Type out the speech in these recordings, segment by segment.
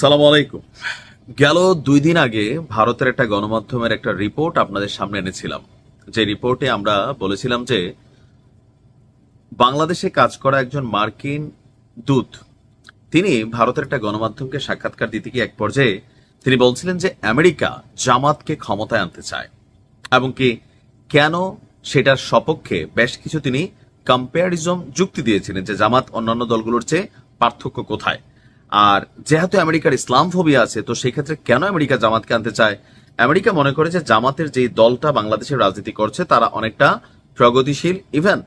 সালাম আলাইকুম। গেল দুই দিন আগে ভারতের একটা গণমাধ্যমের একটা রিপোর্ট আপনাদের সামনে এনেছিলাম। যে রিপোর্টে আমরা বলেছিলাম যে বাংলাদেশে কাজ করা একজন মার্কিন দূত, তিনি ভারতের একটা গণমাধ্যমকে সাক্ষাৎকার দিতে গিয়ে এক পর্যায়ে তিনি বলছিলেন যে আমেরিকা জামাতকে ক্ষমতায় আনতে চায় এবং কি কেন সেটার সপক্ষে বেশ কিছু তিনি কম্পারিজম যুক্তি দিয়েছিলেন যে জামাত অন্যান্য দলগুলোর চেয়ে পার্থক্য কোথায়। আর যেহেতু আমেরিকার ইসলাম ফোবিয়া আছে, তো সেই ক্ষেত্রে কেন আমেরিকা জামাতকে আনতে চায়? আমেরিকা মনে করে যে জামাতের যে দলটা বাংলাদেশের রাজনীতি করছে, তারা অনেকটা প্রগতিশীল। ইভেন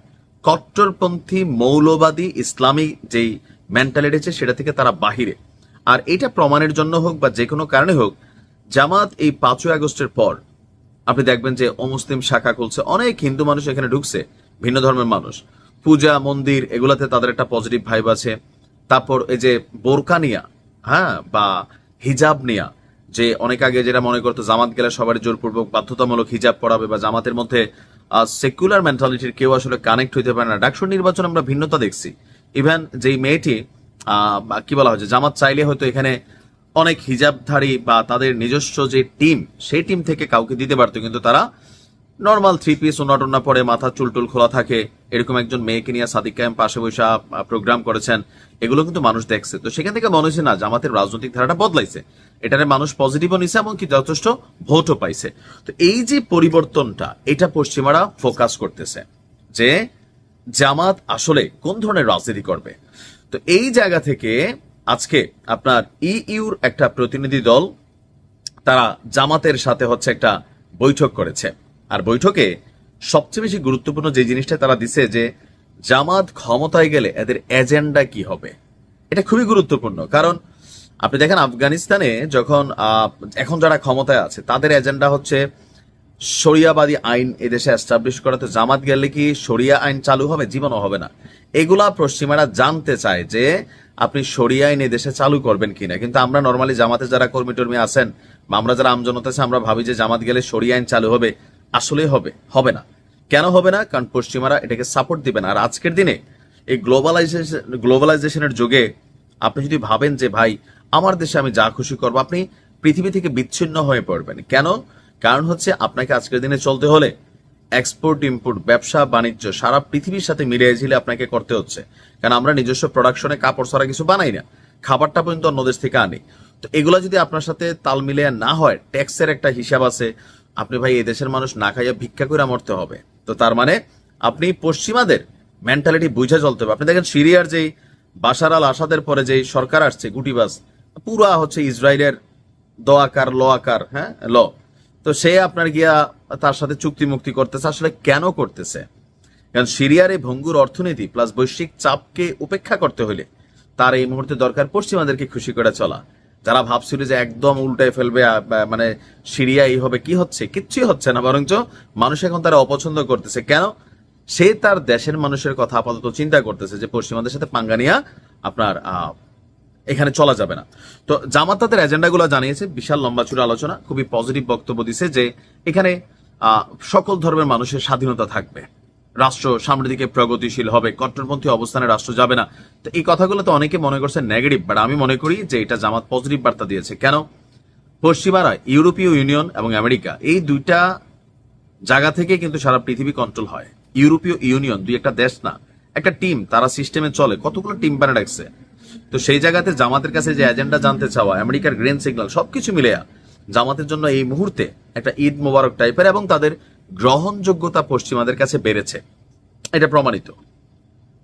কট্টরপন্থী, মৌলবাদী, ইসলামী যেই মেন্টালিটি আছে, সেটা থেকে তারা বাহিরে। আর এটা প্রমাণের জন্য হোক বা যে কোনো কারণে হোক, জামাত এই পাঁচই আগস্টের পর, আপনি দেখবেন যে অমুসলিম শাখা খুলছে, অনেক হিন্দু মানুষ এখানে ঢুকছে, ভিন্ন ধর্মের মানুষ। পূজা, মন্দির, এগুলাতে তাদের একটা পজিটিভ ভাইব আছে। তারপর এই যে বোরকা নিয়া হ্যাঁ বা হিজাব নিয়া, যে অনেক আগে যেটা মনে করতো জামাত গেলে সবার জোরপূর্বক বাধ্যতামূলক হিজাব পড়াবে বা জামাতের মধ্যে সেকুলার মেন্টালিটির কেউ আসলে কানেক্ট হইতে পারে না। ডাকসুর নির্বাচন আমরা ভিন্নতা দেখছি। ইভেন যেই মেয়েটি কি বলা হয়েছে জামাত চাইলে হয়তো এখানে অনেক হিজাবধারী বা তাদের নিজস্ব যে টিম সেই টিম থেকে কাউকে দিতে পারতো, কিন্তু তারা নর্মাল থ্রি পিস ওনাটনা পরে মাথা চুলটুল খোলা থাকে, এরকম একজন মেয়েকে নিয়ে সাদিক ক্যাম্প পাশে বৈশা প্রোগ্রাম করেছেন, এগুলো কিন্তু মানুষ দেখছে। তো সেখান থেকে মনে হচ্ছে, না, জামাতের রাজনৈতিক ধারাটা বদলাইছে। এটারে মানুষ পজিটিভও নিছে এবং কি যথেষ্ট ভোটও পাইছে। তো এই যে পরিবর্তনটা, এটা পশ্চিমারা ফোকাস করতেছে যে জামাত আসলে কোন ধরনের রাজনীতি করবে। তো এই জায়গা থেকে আজকে আপনার ইইউর একটা প্রতিনিধি দল, তারা জামাতের সাথে হচ্ছে একটা বৈঠক করেছে। আর বৈঠকে সবচেয়ে বেশি গুরুত্বপূর্ণ যে জিনিসটা তারা দিছে যে জামাত ক্ষমতায় গেলে এদের এজেন্ডা কি হবে, এটা খুবই গুরুত্বপূর্ণ। কারণ আপনি দেখেন আফগানিস্তানে যখন এখন যারা ক্ষমতায় আছে, তাদের এজেন্ডা হচ্ছে শরিয়াবাদী আইন এদেশে এস্টাবলিশ করা তো জামাত গেলে কি শরিয়া আইন চালু হবে? জীবনও হবে না। এগুলা পশ্চিমারা জানতে চায় যে আপনি শরিয়া আইন এদেশে চালু করবেন কিনা। কিন্তু আমরা নর্মালি জামাতে যারা কর্মী টর্মী আছেন, বা আমরা যারা আমজনতা আছে, আমরা ভাবি যে জামাত গেলে শরিয়া আইন চালু হবে। আসলে হবে হবে না। কেন হবে না? কারণ পশ্চিমারা এটাকে সাপোর্ট দিবেন আর আজকের দিনে এই গ্লোবালাইজেশন গ্লোবালাইজেশনের যুগে আপনি যদি ভাবেন যে, ভাই, আমার দেশে আমি যা খুশি করব, আপনি পৃথিবী থেকে বিচ্ছিন্ন হয়ে পড়বেন। কেন? কারণ হচ্ছে আপনাকে আজকের দিনে চলতে হলে এক্সপোর্ট ইম্পোর্ট ব্যবসা, বাণিজ্য সারা পৃথিবীর সাথে মিলিয়ে ঝিলে আপনাকে করতে হচ্ছে। কারণ আমরা নিজস্ব প্রোডাকশনে কাপড় ছাড়া কিছু বানাই না। খাবারটা পর্যন্ত অন্য দেশ থেকে আনি। তো এগুলা যদি আপনার সাথে তাল মিলিয়ে না হয় ট্যাক্সের একটা হিসাব আছে আপনি ভাই এদেশের মানুষ না খাইয়া ভিক্ষা করে মরতে হবে। তো তার মানে আপনি পশ্চিমাদের মেন্টালিটি বুঝে চলতে হবে। আপনি দেখেন সিরিয়ার যেই বাশার আল আসাদের পরে যেই সরকার আসছে, গুটিবাস, পুরা হচ্ছে ইসরায়েলের দ আকার, ল আকার হ্যাঁ ল। তো সে আপনার গিয়া তার সাথে চুক্তি মুক্তি করতেছে, আসলে কেন করতেছে? কারণ সিরিয়ার এই ভঙ্গুর অর্থনীতি প্লাস বৈশ্বিক চাপকে উপেক্ষা করতে হলে তার এই মুহূর্তে দরকার পশ্চিমাদেরকে খুশি করে চলা। যারা ভাবছিল যে একদম উল্টায় ফেলবে মানে সিরিয়া এই হবে, কি হচ্ছে? কিচ্ছুই হচ্ছে না, বরঞ্চ মানুষ এখন তারা অপছন্দ করতেছে। কেন? সে তার দেশের মানুষের কথা আপাতত চিন্তা করতেছে যে পশ্চিমাদের সাথে পাঙ্গানিয়া আপনার এখানে চলা যাবে না। তো জামাত তাদের এজেন্ডাগুলো জানিয়েছে, বিশাল লম্বা চূড়া আলোচনা, খুবই পজিটিভ বক্তব্য দিছে যে এখানে সকল ধর্মের মানুষের স্বাধীনতা থাকবে। রাষ্ট্র সামনের দিকে প্রগতিশীল হবে, কট্টরপন্থী অবস্থানে রাষ্ট্র যাবে না। তো এই কথাগুলো তো অনেকে মনে করছে নেগেটিভ বাট আমি মনে করি যে এটা জামাত পজিটিভ বার্তা দিয়েছে। কেন? পশ্চিমারা, ইউরোপীয় ইউনিয়ন এবং আমেরিকা, এই দুইটা জায়গা থেকে কিন্তু সারা পৃথিবী কন্ট্রোল হয়। ইউরোপীয় ইউনিয়ন দুই একটা দেশ না, একটা টিম তারা সিস্টেমে চলে, কতগুলো টিম বানিয়ে রাখছে। তো সেই জায়গাতে জামাতের কাছে যে এজেন্ডা জানতে চাওয়া, আমেরিকার গ্রেন সিগন্যাল সবকিছু মিলে জামাতের জন্য এই মুহূর্তে একটা ঈদ মোবারক টাইপের এবং তাদের গ্রহণযোগ্যতা পশ্চিমাদের কাছে বেড়েছে। এটা প্রমাণিত।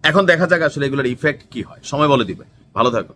এখন দেখা যাক আসলে এগুলোর ইফেক্ট কি হয়। সময় বলে দিবে। ভালো থাকো।